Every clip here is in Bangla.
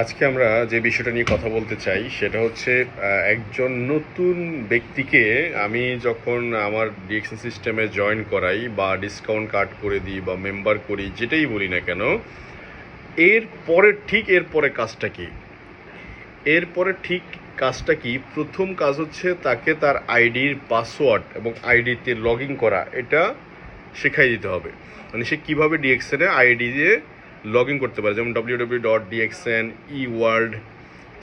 আজকে আমরা যে বিষয়টা নিয়ে কথা বলতে চাই, সেটা হচ্ছে একজন নতুন ব্যক্তিকে আমি যখন আমার ডিএকশন সিস্টেমে জয়েন করাই বা ডিসকাউন্ট কার্ড করে দিই বা মেম্বার করি, যেটাই বলি না কেন, এর পরে ঠিক এর পরে কাজটা কি? এরপরে ঠিক কাজটা কি? প্রথম কাজ হচ্ছে তাকে তার আইডির পাসওয়ার্ড এবং আইডিতে লগ ইন করা, এটা শেখাই দিতে হবে। মানে সে কীভাবে ডিএক্সএনে আইডি দিয়ে লগ ইন করতে পারে। যেমন ডব্লিউ ডব্লিউ ডট ডিএক্সএন ই ওয়ার্ল্ড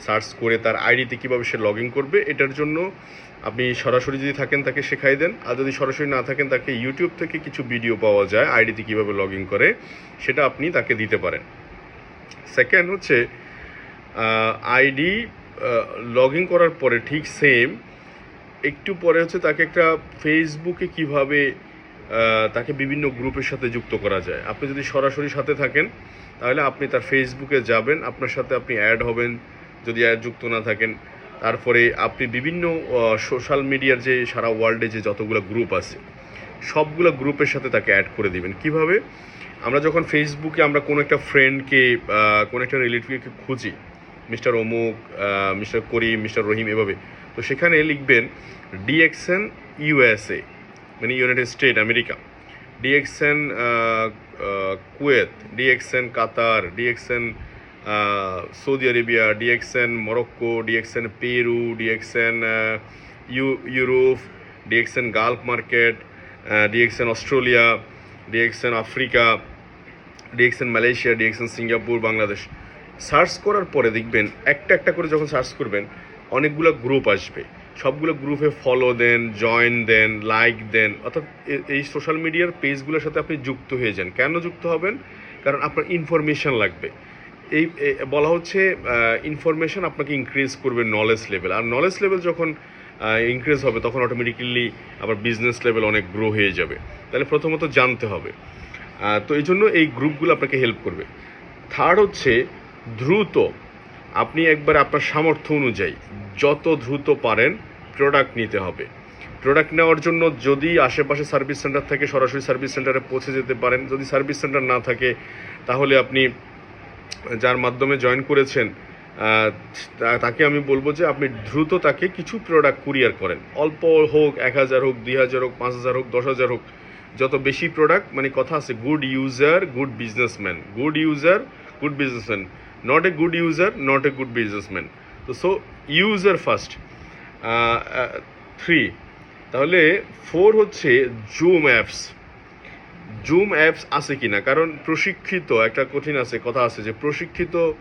সার্চ করে তার আইডিতে কীভাবে সে লগ ইন করবে, এটার জন্য আপনি সরাসরি যদি থাকেন তাকে শেখাই দেন। আর যদি সরাসরি না থাকেন, তাকে ইউটিউব থেকে কিছু ভিডিও পাওয়া যায় আইডিতে কীভাবে লগ ইন করে, সেটা আপনি তাকে দিতে পারেন। সেকেন্ড হচ্ছে আইডি লগ ইন করার পরে ঠিক সেম একটু পরে হচ্ছে তাকে একটা ফেসবুকে কীভাবে তাকে বিভিন্ন গ্রুপের সাথে যুক্ত করা যায়। আপনি যদি সরাসরি সাথে থাকেন, তাহলে আপনি তার ফেসবুকে যাবেন, আপনার সাথে আপনি অ্যাড হবেন, যদি অ্যাড যুক্ত না থাকেন। তারপরে আপনি বিভিন্ন সোশ্যাল মিডিয়ার যে সারা ওয়ার্ল্ডে যে যতগুলো গ্রুপ আছে, সবগুলো গ্রুপের সাথে তাকে অ্যাড করে দিবেন। কীভাবে? আমরা যখন ফেসবুকে আমরা কোনো একটা ফ্রেন্ডকে কোনো একটা রিলেটিভকে খুঁজি মিস্টার অমুক মিস্টার করিম মিস্টার রহিম এভাবে, তো সেখানে লিখবেন ডিএক্সএন ইউএসএ মানে United State America DXN Kuwait DXN Qatar DXN Saudi Arabia DXN Morocco DXN Peru DXN U Europe DXN Gulf market DXN Australia DXN Africa DXN Malaysia DXN Singapore Bangladesh search করার পরে দেখবেন একটা একটা করে যখন সার্চ করবেন অনেকগুলো গ্রুপ আসবে সবগুলো গ্রুপে ফলো দেন জয়েন দেন লাইক দেন। অর্থাৎ এই সোশ্যাল মিডিয়ার পেজগুলোর সাথে আপনি যুক্ত হয়ে যান। কেন যুক্ত হবেন? কারণ আপনার ইনফরমেশন লাগবে। এই বলা হচ্ছে ইনফরমেশন আপনাকে ইনক্রিজ করবে নলেজ লেভেল আর নলেজ লেভেল যখন ইনক্রিজ হবে, তখন অটোমেটিক্যালি আবার বিজনেস লেভেল অনেক গ্রো হয়ে যাবে। তাহলে প্রথমত জানতে হবে। তো এই জন্য এই গ্রুপগুলো আপনাকে হেল্প করবে। থার্ড হচ্ছে, দ্রুত আপনি একবার আপনার সামর্থ্য অনুযায়ী যত দ্রুত পারেন প্রোডাক্ট নিতে হবে। প্রোডাক্ট নেওয়ার জন্য যদি আশেপাশে সার্ভিস সেন্টার থেকে, সরাসরি সার্ভিস সেন্টারে পৌঁছে যেতে পারেন। যদি সার্ভিস সেন্টার না থাকে, তাহলে আপনি যার মাধ্যমে জয়েন করেছেন তাকে আমি বলব যে আপনি দ্রুত তাকে কিছু প্রোডাক্ট কুরিয়ার করেন। অল্প হোক, এক হাজার হোক, দুই হাজার হোক, পাঁচ হাজার হোক, দশ হাজার হোক, যত বেশি প্রোডাক্ট মানে কথা আছে good user good businessman good user good businessman not a good user not a good businessman তো সো ইউজার ফার্স্ট থ্রি তাহলে ফোর হচ্ছে জুম অ্যাপস জুম অ্যাপস আছে কি না কারণ প্রশিক্ষিত, একটা কঠিন আছে, কথা আছে যে প্রশিক্ষিত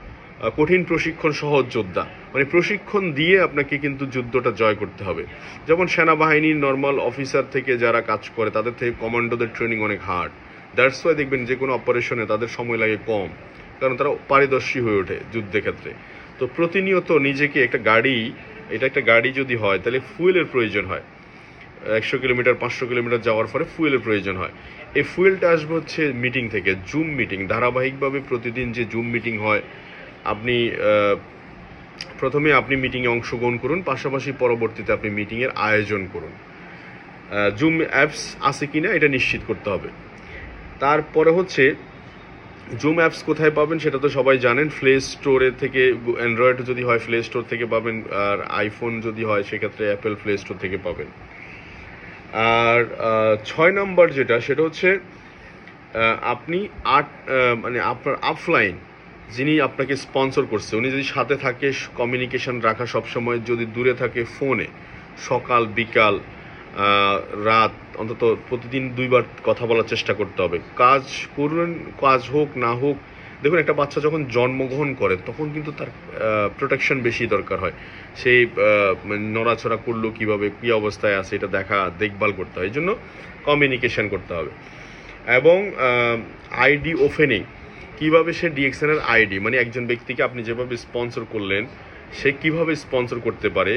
কঠিন প্রশিক্ষণ সহজ যোদ্ধা। মানে প্রশিক্ষণ দিয়ে আপনাকে কিন্তু যুদ্ধটা জয় করতে হবে। যেমন সেনাবাহিনীর নর্মাল অফিসার থেকে যারা কাজ করে, তাদের থেকে কমান্ডোদের ট্রেনিং অনেক হার্ড দ্যাটস ওয়াই দেখবেন যে কোনো অপারেশনে তাদের সময় লাগে কম। কারণ তারা পারদর্শী হয়ে ওঠে যুদ্ধের ক্ষেত্রে। তো প্রতিনিয়ত নিজেকে একটা গাড়ি এটা একটা গাড়ি যদি হয়, তাহলে ফুয়েলের প্রয়োজন হয়। একশো কিলোমিটার, পাঁচশো কিলোমিটার যাওয়ার পরে ফুয়েলের প্রয়োজন হয়। এই ফুয়েলটা আসবে হচ্ছে মিটিং থেকে জুম মিটিং ধারাবাহিকভাবে প্রতিদিন যে জুম মিটিং হয়, আপনি প্রথমে আপনি মিটিংয়ে অংশগ্রহণ করুন, পাশাপাশি পরবর্তীতে আপনি মিটিংয়ের আয়োজন করুন। জুম অ্যাপস আছে কিনা, এটা নিশ্চিত করতে হবে। তারপরে হচ্ছে জুম অ্যাপস কোথায় পাবেন সেটা তো সবাই জানেন। প্লে স্টোরে থেকে অ্যান্ড্রয়েড যদি হয় প্লে স্টোর থেকে পাবেন। আর আইফোন যদি হয়, সেক্ষেত্রে অ্যাপেল প্লে স্টোর থেকে পাবেন। আর ছয় নম্বর যেটা, সেটা হচ্ছে আপনি আট মানে আপনার আফলাইন যিনি আপনাকে স্পন্সর করছে, উনি যদি সাথে থাকে কমিউনিকেশন রাখা সবসময়, যদি দূরে থাকে ফোনে সকাল, বিকাল রাত, অন্তত প্রতিদিন দুইবার কথা বলার চেষ্টা করতে হবে। কাজ করুন, কাজ হোক, না হোক, দেখুন, একটা বাচ্চা যখন জন্মগ্রহণ করে, তখন কিন্তু তার প্রোটেকশন বেশি দরকার হয়। সেই নড়াচড়া করল কীভাবে, কী অবস্থায় আছে, এটা দেখা, দেখভাল করতে হয়। এই জন্য কমিউনিকেশন করতে হবে। এবং আইডি ওপেনিং কীভাবে সে ডিএক্সএনের আইডি মানে একজন ব্যক্তিকে আপনি যেভাবে স্পন্সর করলেন, সে কীভাবে স্পন্সর করতে পারে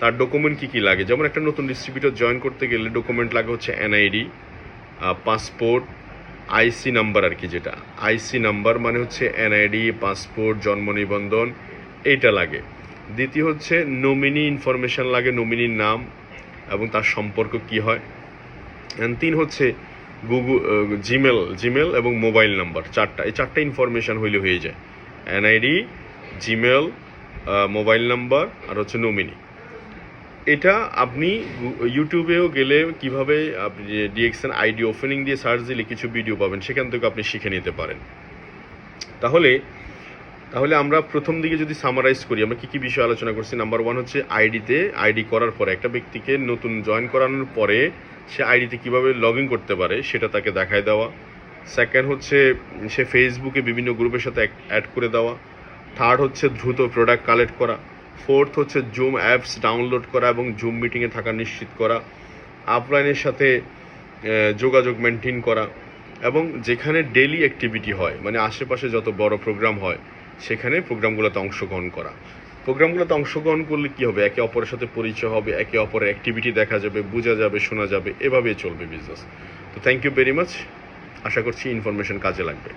তার ডকুমেন্ট কি কি লাগে? যেমন একটা নতুন ডিস্ট্রিবিউটর জয়েন করতে গেলে ডকুমেন্ট লাগে হচ্ছে এনআইডি পাসপোর্ট আইসি নাম্বার আর কি যেটা। আইসি নাম্বার মানে হচ্ছে এনআইডি পাসপোর্ট জন্ম নিবন্ধন, এইটা লাগে। দ্বিতীয় হচ্ছে নমিনি ইনফরমেশন লাগে নমিনির নাম এবং তার সম্পর্ক কি হয়। অ্যান্ড তিন হচ্ছে গুগল জিমেল জিমেল এবং মোবাইল নাম্বার চারটা। এই চারটা ইনফরমেশন হইলে হয়ে যায়। এনআইডি জিমেল মোবাইল নাম্বার আর হচ্ছে নমিনি এটা আপনি ইউটিউবেও গেলে কীভাবে আপনি ডিএক্সএন আইডি ওপেনিং দিয়ে সার্চ দিলে কিছু ভিডিও পাবেন, সেখান থেকে আপনি শিখে নিতে পারেন। তাহলে তাহলে আমরা প্রথম দিকে যদি সামারাইজ করি, আমরা কী কী বিষয় আলোচনা করছি? নাম্বার ওয়ান হচ্ছে আইডিতে আইডি করার পরে, একটা ব্যক্তিকে নতুন জয়েন করানোর পরে সে আইডিতে কীভাবে লগ ইন করতে পারে, সেটা তাকে দেখায় দেওয়া। সেকেন্ড হচ্ছে, সে ফেসবুকে বিভিন্ন গ্রুপের সাথে অ্যাড করে দেওয়া। থার্ড হচ্ছে, দ্রুত প্রোডাক্ট কালেক্ট করা। ফোর্থ হচ্ছে জুম অ্যাপস ডাউনলোড করা এবং জুম মিটিংয়ে থাকা নিশ্চিত করা আপলাইনের সাথে যোগাযোগ মেনটেন করা এবং যেখানে ডেলি অ্যাক্টিভিটি হয় মানে আশেপাশে যত বড় প্রোগ্রাম হয়, সেখানে প্রোগ্রামগুলোতে অংশগ্রহণ করা। প্রোগ্রামগুলোতে অংশগ্রহণ করলে কি হবে? একে অপরের সাথে পরিচয় হবে, একে অপরের অ্যাক্টিভিটি দেখা যাবে, বোঝা যাবে, শোনা যাবে, এভাবেই চলবে বিজনেস তো থ্যাংক ইউ ভেরি মাচ আশা করছি ইনফরমেশন কাজে লাগবে।